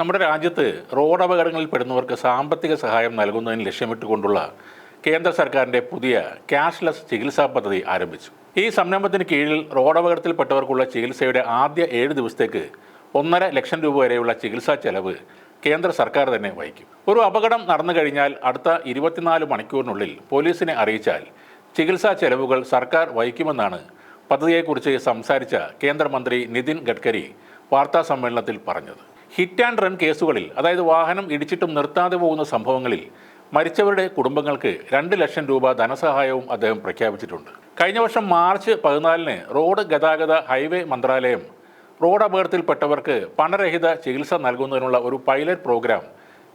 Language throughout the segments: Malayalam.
നമ്മുടെ രാജ്യത്ത് റോഡ് അപകടങ്ങളിൽ പെടുന്നവർക്ക് സാമ്പത്തിക സഹായം നൽകുന്നതിന് ലക്ഷ്യമിട്ടുകൊണ്ടുള്ള കേന്ദ്ര സർക്കാരിന്റെ പുതിയ ക്യാഷ്ലെസ് ചികിത്സാ പദ്ധതി ആരംഭിച്ചു. ഈ സംരംഭത്തിന് കീഴിൽ റോഡ് അപകടത്തിൽപ്പെട്ടവർക്കുള്ള ചികിത്സയുടെ ആദ്യ ഏഴ് ദിവസത്തേക്ക് ഒന്നര ലക്ഷം രൂപ വരെയുള്ള ചികിത്സാ ചെലവ് കേന്ദ്ര സർക്കാർ തന്നെ വഹിക്കും. ഒരു അപകടം നടന്നു കഴിഞ്ഞാൽ അടുത്ത ഇരുപത്തിനാല് മണിക്കൂറിനുള്ളിൽ പോലീസിനെ അറിയിച്ചാൽ ചികിത്സാ ചെലവുകൾ സർക്കാർ വഹിക്കുമെന്നാണ് പദ്ധതിയെക്കുറിച്ച് സംസാരിച്ച കേന്ദ്രമന്ത്രി നിതിൻ ഗഡ്കരി വാർത്താ സമ്മേളനത്തിൽ പറഞ്ഞത്. ഹിറ്റ് ആൻഡ് റൺ കേസുകളിൽ അതായത് വാഹനം ഇടിച്ചിട്ടും നിർത്താതെ പോകുന്ന സംഭവങ്ങളിൽ മരിച്ചവരുടെ കുടുംബങ്ങൾക്ക് രണ്ട് ലക്ഷം രൂപ ധനസഹായവും അദ്ദേഹം പ്രഖ്യാപിച്ചിട്ടുണ്ട്. കഴിഞ്ഞ വർഷം മാർച്ച് പതിനാലിന് റോഡ് ഗതാഗത ഹൈവേ മന്ത്രാലയം റോഡ് അപകടത്തിൽപ്പെട്ടവർക്ക് പണരഹിത ചികിത്സ നൽകുന്നതിനുള്ള ഒരു പൈലറ്റ് പ്രോഗ്രാം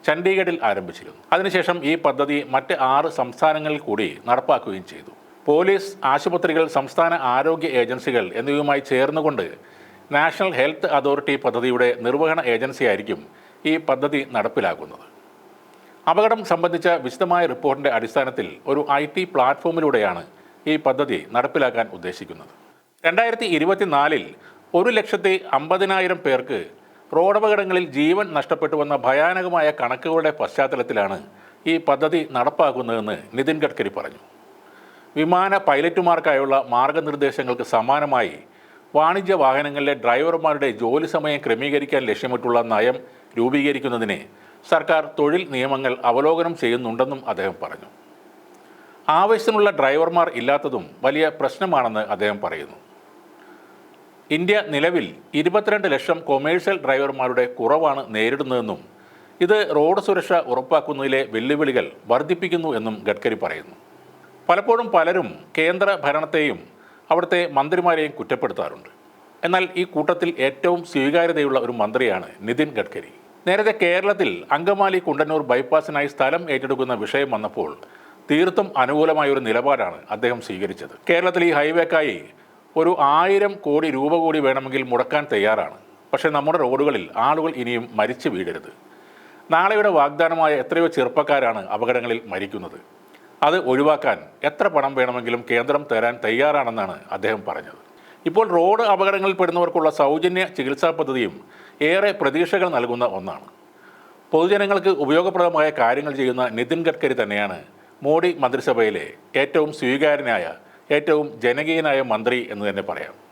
ചണ്ഡീഗഡിൽ ആരംഭിച്ചിരുന്നു. അതിനുശേഷം ഈ പദ്ധതി മറ്റ് ആറ് സംസ്ഥാനങ്ങളിൽ കൂടി നടപ്പാക്കുകയും ചെയ്തു. പോലീസ് ആശുപത്രികൾ സംസ്ഥാന ആരോഗ്യ ഏജൻസികൾ എന്നിവയുമായി ചേർന്നുകൊണ്ട് നാഷണൽ ഹെൽത്ത് അതോറിറ്റി പദ്ധതിയുടെ നിർവഹണ ഏജൻസിയായിരിക്കും ഈ പദ്ധതി നടപ്പിലാക്കുന്നത്. അപകടം സംബന്ധിച്ച വിശദമായ റിപ്പോർട്ടിന്റെ അടിസ്ഥാനത്തിൽ ഒരു ഐ ടി പ്ലാറ്റ്ഫോമിലൂടെയാണ് ഈ പദ്ധതി നടപ്പിലാക്കാൻ ഉദ്ദേശിക്കുന്നത്. രണ്ടായിരത്തി ഇരുപത്തിനാലിൽ ഒരു ലക്ഷത്തി അമ്പതിനായിരം പേർക്ക് റോഡപകടങ്ങളിൽ ജീവൻ നഷ്ടപ്പെട്ടുവെന്ന ഭയാനകമായ കണക്കുകളുടെ പശ്ചാത്തലത്തിലാണ് ഈ പദ്ധതി നടപ്പാക്കുന്നതെന്ന് നിതിൻ ഗഡ്കരി പറഞ്ഞു. വിമാന പൈലറ്റുമാർക്കായുള്ള മാർഗനിർദ്ദേശങ്ങൾക്ക് സമാനമായി വാണിജ്യ വാഹനങ്ങളിലെ ഡ്രൈവർമാരുടെ ജോലി സമയം ക്രമീകരിക്കാൻ ലക്ഷ്യമിട്ടുള്ള നയം രൂപീകരിക്കുന്നതിന് സർക്കാർ തൊഴിൽ നിയമങ്ങൾ അവലോകനം ചെയ്യുന്നുണ്ടെന്നും അദ്ദേഹം പറഞ്ഞു. ആവശ്യത്തിനുള്ള ഡ്രൈവർമാർ ഇല്ലാത്തതും വലിയ പ്രശ്നമാണെന്ന് അദ്ദേഹം പറയുന്നു. ഇന്ത്യ നിലവിൽ ഇരുപത്തിരണ്ട് ലക്ഷം കൊമേഴ്സ്യൽ ഡ്രൈവർമാരുടെ കുറവാണ് നേരിടുന്നതെന്നും ഇത് റോഡ് സുരക്ഷ ഉറപ്പാക്കുന്നതിലെ വെല്ലുവിളികൾ വർദ്ധിപ്പിക്കുന്നു എന്നും ഗഡ്കരി പറയുന്നു. പലപ്പോഴും പലരും കേന്ദ്ര ഭരണത്തെയും അവിടുത്തെ മന്ത്രിമാരെയും കുറ്റപ്പെടുത്താറുണ്ട്. എന്നാൽ ഈ കൂട്ടത്തിൽ ഏറ്റവും സ്വീകാര്യതയുള്ള ഒരു മന്ത്രിയാണ് നിതിൻ ഗഡ്കരി. നേരത്തെ കേരളത്തിൽ അങ്കമാലി കുണ്ടന്നൂർ ബൈപ്പാസിനായി സ്ഥലം ഏറ്റെടുക്കുന്ന വിഷയം വന്നപ്പോൾ തീർത്തും അനുകൂലമായ ഒരു നിലപാടാണ് അദ്ദേഹം സ്വീകരിച്ചത്. കേരളത്തിൽ ഈ ഹൈവേക്കായി ഒരു ആയിരം കോടി രൂപ കൂടി വേണമെങ്കിൽ മുടക്കാൻ തയ്യാറാണ്. പക്ഷേ നമ്മുടെ റോഡുകളിൽ ആളുകൾ ഇനിയും മരിച്ചു വീഴരുത്. നാളെയുടെ വാഗ്ദാനമായ എത്രയോ ചെറുപ്പക്കാരാണ് അപകടങ്ങളിൽ മരിക്കുന്നത്. അത് ഒഴിവാക്കാൻ എത്ര പണം വേണമെങ്കിലും കേന്ദ്രം തരാൻ തയ്യാറാണെന്നാണ് അദ്ദേഹം പറഞ്ഞത്. ഇപ്പോൾ റോഡ് അപകടങ്ങളിൽ പെടുന്നവർക്കുള്ള സൗജന്യ ചികിത്സാ പദ്ധതിയും ഏറെ പ്രതീക്ഷകൾ നൽകുന്ന ഒന്നാണ്. പൊതുജനങ്ങൾക്ക് ഉപയോഗപ്രദമായ കാര്യങ്ങൾ ചെയ്യുന്ന നിതിൻ ഗഡ്കരി തന്നെയാണ് മോഡി മന്ത്രിസഭയിലെ ഏറ്റവും സ്വീകാര്യനായ ഏറ്റവും ജനകീയനായ മന്ത്രി എന്ന് തന്നെ പറയാം.